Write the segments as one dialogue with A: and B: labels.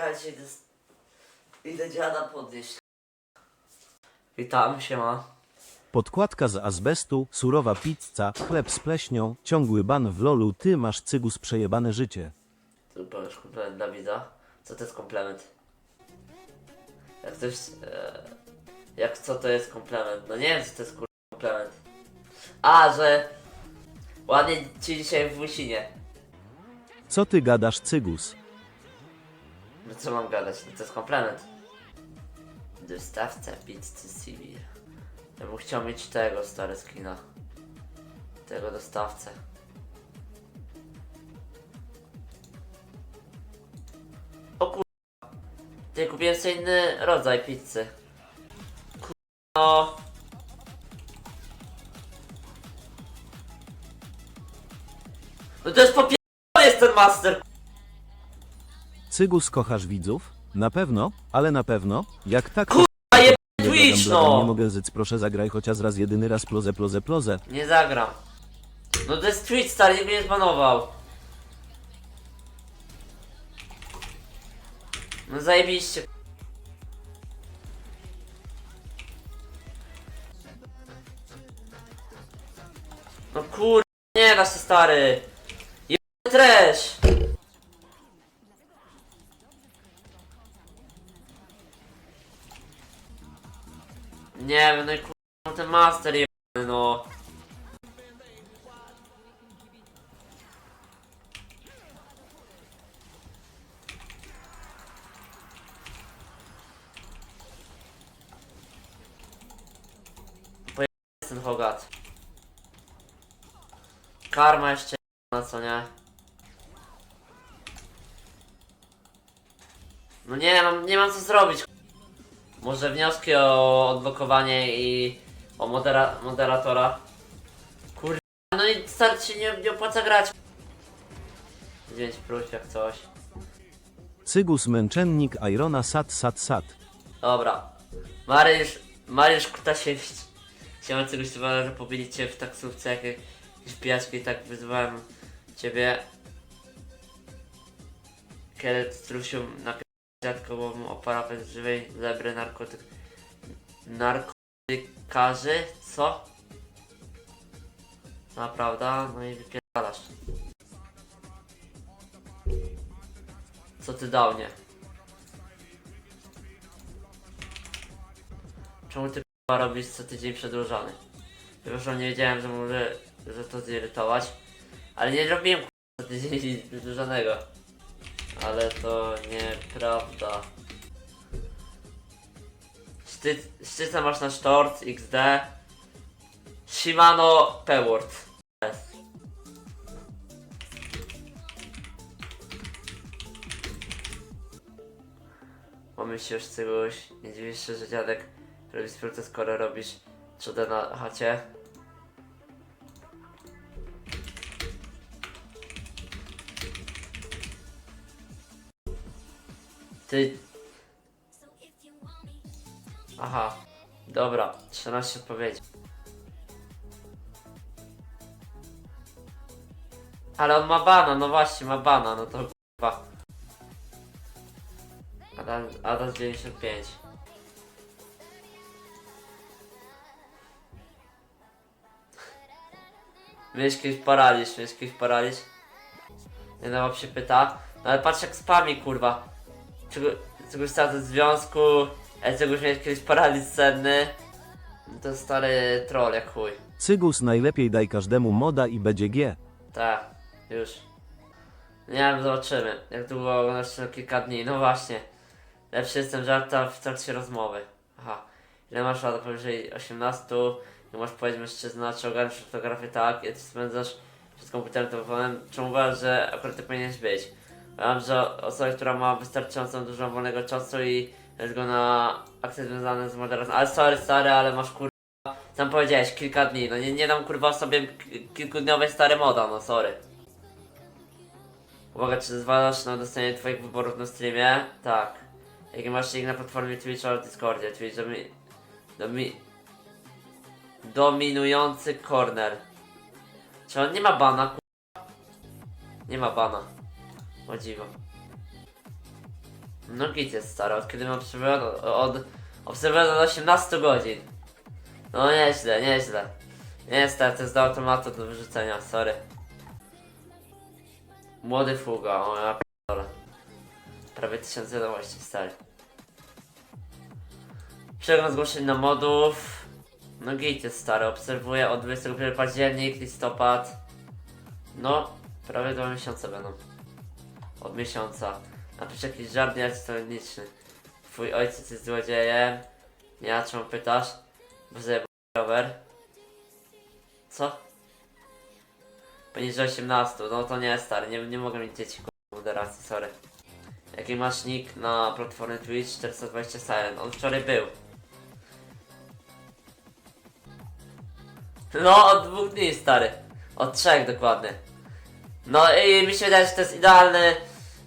A: Czekajcie, idę, idę dziada podnieść. Witam, siema.
B: Podkładka z azbestu, surowa pizza, chleb z pleśnią, ciągły ban w lolu, ty masz cygus przejebane życie.
A: Tu powiesz komplement dla widza. Co to jest komplement? Jak ktoś... E, jak co to jest komplement? No nie wiem co to jest kur... komplement. A, że... Ładnie ci dzisiaj w Łysinie.
B: Co ty gadasz cygus?
A: No co mam gadać? No to jest komplement. Dostawca pizzy civil. Ja bym chciał mieć tego stare skina. Tego dostawcę. O kur... Ty kupiłem sobie inny rodzaj pizzy. Kur... No. No to jest popier... jest ten master.
B: Cygus kochasz widzów? Na pewno, ale na pewno, jak tak...
A: Kurwa, je-
B: nie
A: Twitch, no!
B: Nie mogę zyc, proszę zagraj chociaż raz jedyny raz ploze, ploze, ploze.
A: Nie zagram. No to jest Twitch stary, nikt mnie nie zbanował. No zajebiście. No kur... nie da się stary. Jebany trash. Nie wiem, no i kur... ten master jebany no. jest ten Hogat. Karma jeszcze na co nie? No nie mam, nie mam co zrobić. Może wnioski o odblokowanie i o modera moderatora. Kurde, no i start się nie, nie opłaca grać. 9 plus jak coś.
B: Cygus męczennik Irona sat, sat, sat.
A: Dobra. Mariusz, Mariusz Kutasiewicz. Chciałem czegoś że pobili cię w taksówce, jak jakieś pijaczki i tak wyzwałem ciebie. Kiedy strusił na dziadkową o parapet żywej zebry narkotyk... narkotykarzy? Co? Naprawdę? No i wypierdalasz. Co ty dał, nie? Czemu ty k***a robisz co tydzień przedłużony? Przepraszam, nie wiedziałem, że może, że to zirytować. Ale nie robiłem k***a co tydzień przedłużonego. Ale to nieprawda. Sztyc, masz na short XD. Shimano Peword. Jest. Mamy się już czegoś. Nie dziwisz się, że dziadek robi sprócę, skoro robisz czodę na chacie. Ty... Aha. Dobra, 13 odpowiedzi. Ale on ma bana, no właśnie, ma bana, no to kurwa. Adam, Adam 95. Miałeś kiedyś paraliż, miałeś kiedyś paraliż? Nie no, się pyta. No ale patrz jak spami, kurwa. Czego, czegoś stał ze związku, a czegoś miałeś kiedyś paraliż senny. No To stary troll jak chuj.
B: Cygus najlepiej daj każdemu moda i będzie G.
A: Tak, już. Nie wiem, zobaczymy. Jak długo oglądasz to kilka dni. No właśnie. Lepszy jestem żarta w trakcie rozmowy. Aha. Ile masz lat powyżej 18? Nie masz powiedzieć mężczyzna, czy ogarniasz fotografię tak, jak ty spędzasz przed komputerem, telefonem. Czemu uważasz, że akurat ty powinieneś być? Że osoba, która ma wystarczająco dużo wolnego czasu i jest go na akcje związane z moderacją. Ale sorry, stary, ale masz kur... Sam powiedziałeś, kilka dni. No nie, nie dam kurwa sobie kilkudniowej stare moda, no sorry. Uwaga, czy zezwalasz na dostanie twoich wyborów na streamie? Tak. Jaki masz link na platformie Twitch oraz Discordzie? Twitch domi... domi... Dominujący corner. Czy on nie ma bana, ku... Nie ma bana. O dziwo. No jest stary, od kiedy mam obserwuję od, od obserwuję od 18 godzin. No nieźle, nieźle. Niestety, to jest do automatu do wyrzucenia, sorry. Młody fuga, o ja p***dolę. Prawie 1000 wiadomości, stary. Przegląd zgłoszeń na modów. No git jest stary, obserwuję od 21 październik, listopad. No, prawie dwa miesiące będą. Od miesiąca. Napisz jakiś żart nieironiczny. Twój ojciec jest złodziejem. Nie, a czemu pytasz? Bo zajebał rower. Co? Poniżej 18, no to nie stary, nie, nie mogę mieć dzieci k***a, moderacji, sorry. Jaki masz nick na platformie Twitch 420 Silent? On wczoraj był. No, od dwóch dni stary. Od trzech dokładnie. No i mi się wydaje, że to jest idealny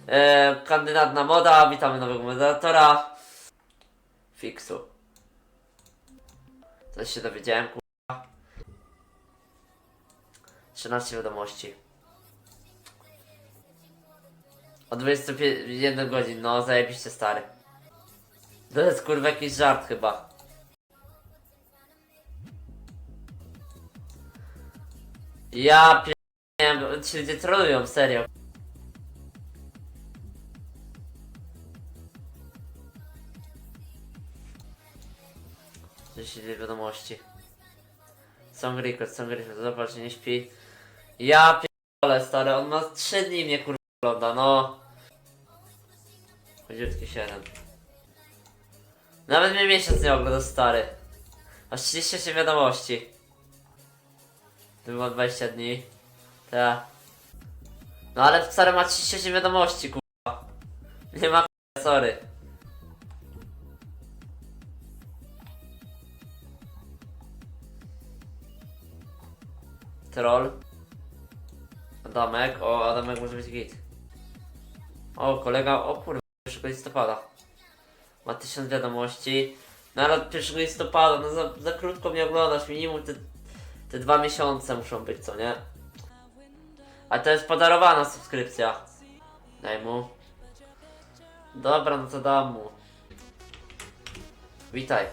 A: e, kandydat na moda. Witamy nowego moderatora. Fixu. Coś się dowiedziałem, kurwa. 13 wiadomości. O 21 godzin, no zajebiście stary. To jest kurwa jakiś żart chyba. Ja pier... Nie wiem, ci ludzie trolują, serio. Jeśli wiadomości. Song record, song record, zobacz, nie śpi. Ja pierdolę, stary, on ma 3 dni mnie kurwa ogląda, no. Chodziutki 7. Nawet mnie miesiąc nie ogląda, stary. Aż 38 wiadomości. To było 20 dni. Tak. No ale stary ma 38 wiadomości, kurwa. Nie ma k***a, sorry. Troll. Adamek, o Adamek może być git. O kolega, o kurwa, 1 listopada. Ma 1000 wiadomości. No ale od 1 listopada, no za, za krótko mnie oglądasz, minimum te, te dwa miesiące muszą być, co nie? A to jest podarowana subskrypcja. Daj mu. Dobra, no to dam mu. Witaj.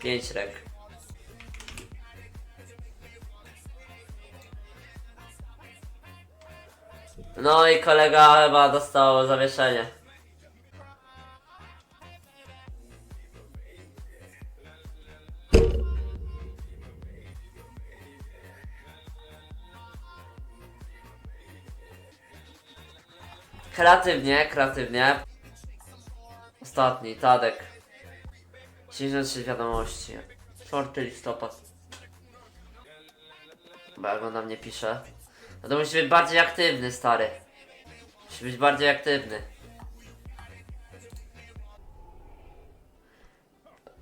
A: Pięć rek. No i kolega chyba dostał zawieszenie. Kreatywnie, kreatywnie. Ostatni, Tadek. 73 wiadomości. 4 listopad. Bo jak on na mnie pisze. No to musi być bardziej aktywny, stary. Musi być bardziej aktywny.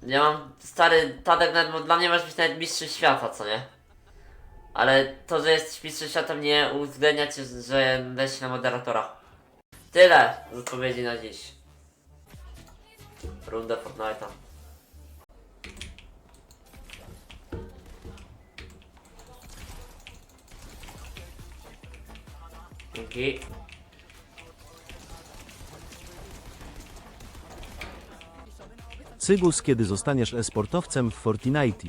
A: Ja mam, stary, Tadek nawet, bo dla mnie masz być nawet mistrzem świata, co nie? Ale to, że jesteś mistrzem świata nie uwzględnia cię, że dajesz na moderatora. Tyle z odpowiedzi na dziś. Runda Fortnite'a. Dzięki.
B: Cygus, kiedy zostaniesz e-sportowcem w Fortnite.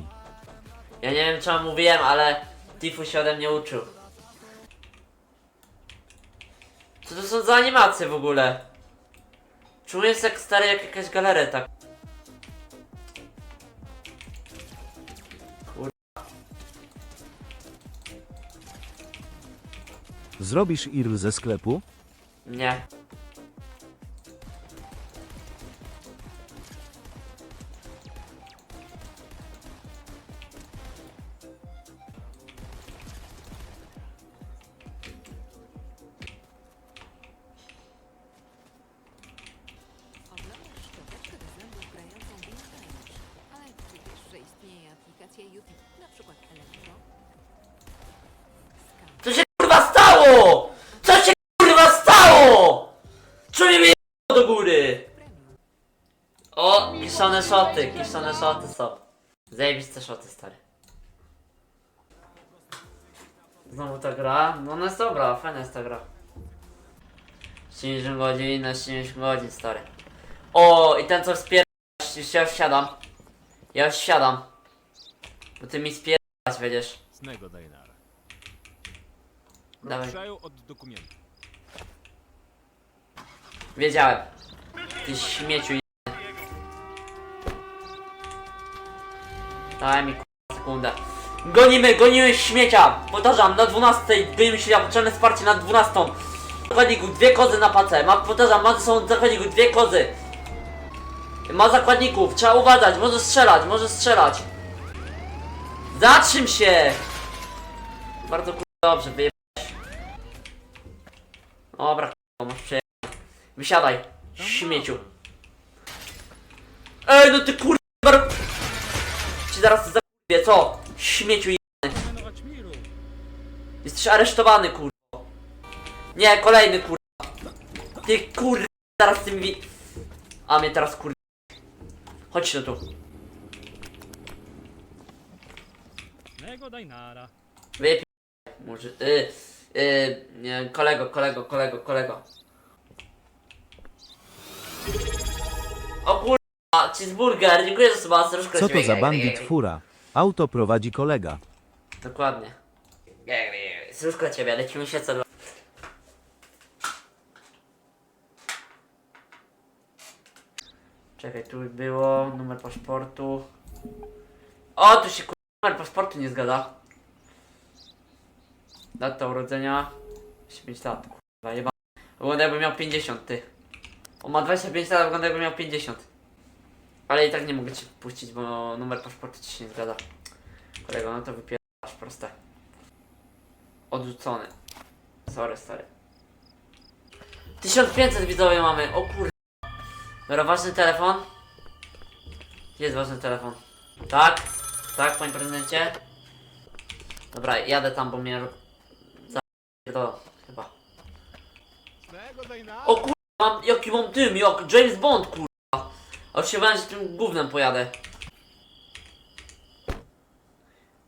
A: Ja nie wiem co mówiłem, ale Tifu się ode mnie uczył. Co to są za animacje w ogóle? Czuję się jak stary jak jakaś galereta.
B: Zrobisz IRL ze sklepu?
A: Nie.
C: Ale czy wiesz, że istnieje aplikacja YouTube, na przykład Elektro?
A: Kiszone szoty, kiszone szoty są. Zajebiste szoty, stary. Znowu ta gra? No ona jest dobra, fajna jest ta gra. 90 godzin na 90 godzin, stary. O, i ten co wspiera... Ja już wsiadam. Ja już wsiadam. Bo ty mi spierać będziesz.
D: Snego Dajnara.
A: Dawaj.
D: Ruszają od dokumentu.
A: Wiedziałem. Ty śmieciu Daj mi k***a, sekundę. Gonimy, gonimy śmiecia! Powtarzam, na 12 gonimy się potrzebne wsparcie na 12. Zakładniku, dwie kozy na pace. Ma, powtarzam, ma są zakładniku, dwie kozy. Ma zakładników, trzeba uważać, może strzelać, może strzelać. Zatrzym się! Bardzo k***a, dobrze, wyjebałeś. Dobra, k***a, masz przejechać. Wysiadaj, śmieciu. Ej, no ty kur... Ci zaraz zakupię, co? Śmieciu i... Jesteś aresztowany, kur... Nie, kolejny kur... Ty kur... Zaraz ty mi... wi- A mnie teraz kur... Chodź no tu.
D: Snego Dajnara.
A: Wypij... Może... Y, y, nie, kolego, kolego, kolego, kolego. O kurwa, cheeseburger, dziękuję za suba, troszkę
B: Co to za bandit fura? Auto prowadzi kolega.
A: Dokładnie. Zrób dla ciebie, lecimy się co do... Czekaj, tu było numer paszportu. O, tu się kur- numer paszportu nie zgadza. Data urodzenia. 25 lat, kurwa, jeba. Wygląda jakby miał 50, ty. On ma 25 lat, wygląda jakby miał 50. Ale i tak nie mogę cię puścić, bo numer paszportu ci się nie zgadza. Kolego, no to wypierasz proste. Odrzucony. Sorry, stary. 1500 widzowie mamy, o kur... Dobra, ważny telefon. Jest ważny telefon? Tak? Tak, panie prezydencie? Dobra, jadę tam, bo mnie... Zapierdolą, chyba. O kur... Mam, jaki mam dym, jak James Bond, kurwa. Bałem, że tym gównem pojadę.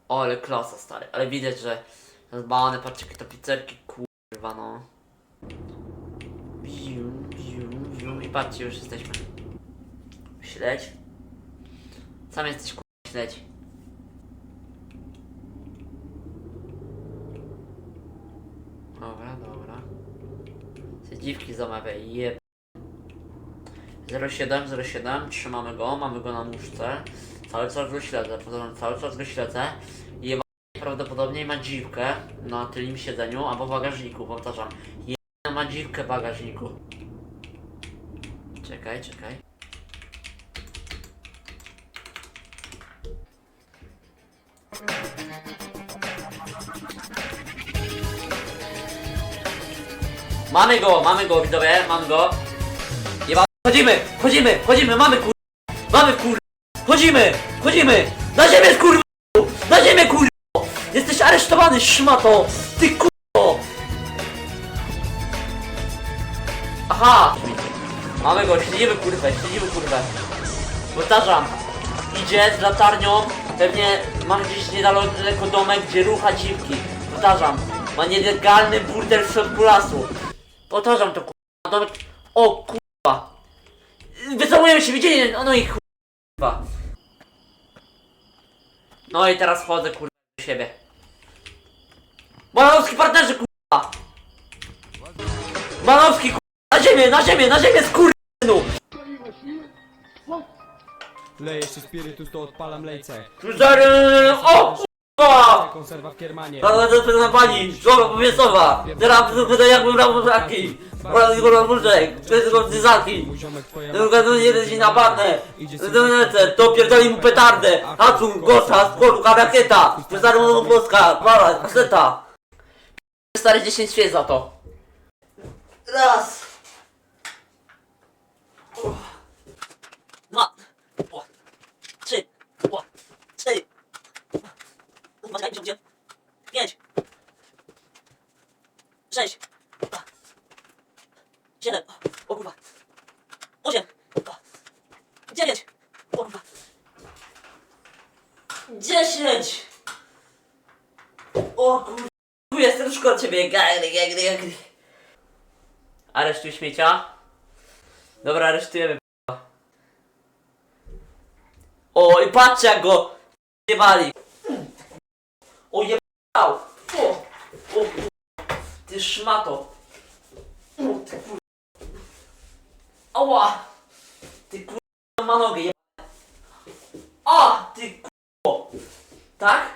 A: O, ale klasa, stary. Ale widać, że zbane, patrzcie, jakie to pizzerki, kurwa, no. Biu, biu, biu. I patrzcie, już jesteśmy. Śledź. Sam jesteś, kurwa, śledź. Dobra, dobra. Te dziwki zamawiaj, jeb. 07, 07, trzymamy go, mamy go na muszce. Cały czas go śledzę, powtarzam, cały czas go śledzę. Jeba prawdopodobnie ma dziwkę na tylnym siedzeniu albo bagażniku, powtarzam. Jeba ma dziwkę w bagażniku. Czekaj, czekaj. Mamy go, mamy go, widzowie, mamy go. Chodzimy, chodzimy, chodzimy, mamy kur... Mamy kur... Chodzimy, chodzimy! Na ziemię kur... Na ziemię kur... Jesteś aresztowany, szmato! Ty kur... Aha! Mamy go, śledzimy kurwę, śledzimy kurwę. Powtarzam, idzie z latarnią, pewnie ma gdzieś niedaleko domek, gdzie rucha dziwki. Powtarzam, ma nielegalny burdel w lasu. Powtarzam to kurwa, domek... O kurwa! Wycofuję się, widzieli, no i kurwa. No i teraz wchodzę kurwa do siebie. Malowski partnerzy kurwa! Malowski kurwa! Na ziemię, na ziemię, na ziemię skurwysynu!
E: Leję jeszcze spirytus, to odpalam lejce.
A: Krzyżary... O kurwa!
E: Konserwa w Kiermanie.
A: Pana to na pani, żona powiesowa! Teraz będę jakbym brał taki! Oraz kurwa muszek, to jest go dyzaki!
E: Mój ziomek twoja
A: Tylko to nie leci na bannę! To pierdoli mu petardę! Hacun, gosza, skórka, rakieta! Przestarą Polska, mala, kaseta! Stary 10 świec za to! Raz! Dwa! Trzy! Cztery! Gdzie? Pięć! Sześć! Siedem! O kurwa! Osiem! Dziewięć! O kurwa! Dziesięć! O kurwa! Tu jestem szkoda ciebie, gagry, gagry, gagry. Aresztuj śmiecia. Dobra, aresztujemy. O, i patrzcie jak go jebali. O, jebał. O, o, ty szmato. O, ty kur... Ała. Ty kur... ma nogę jebane. A, ty kur... Tak?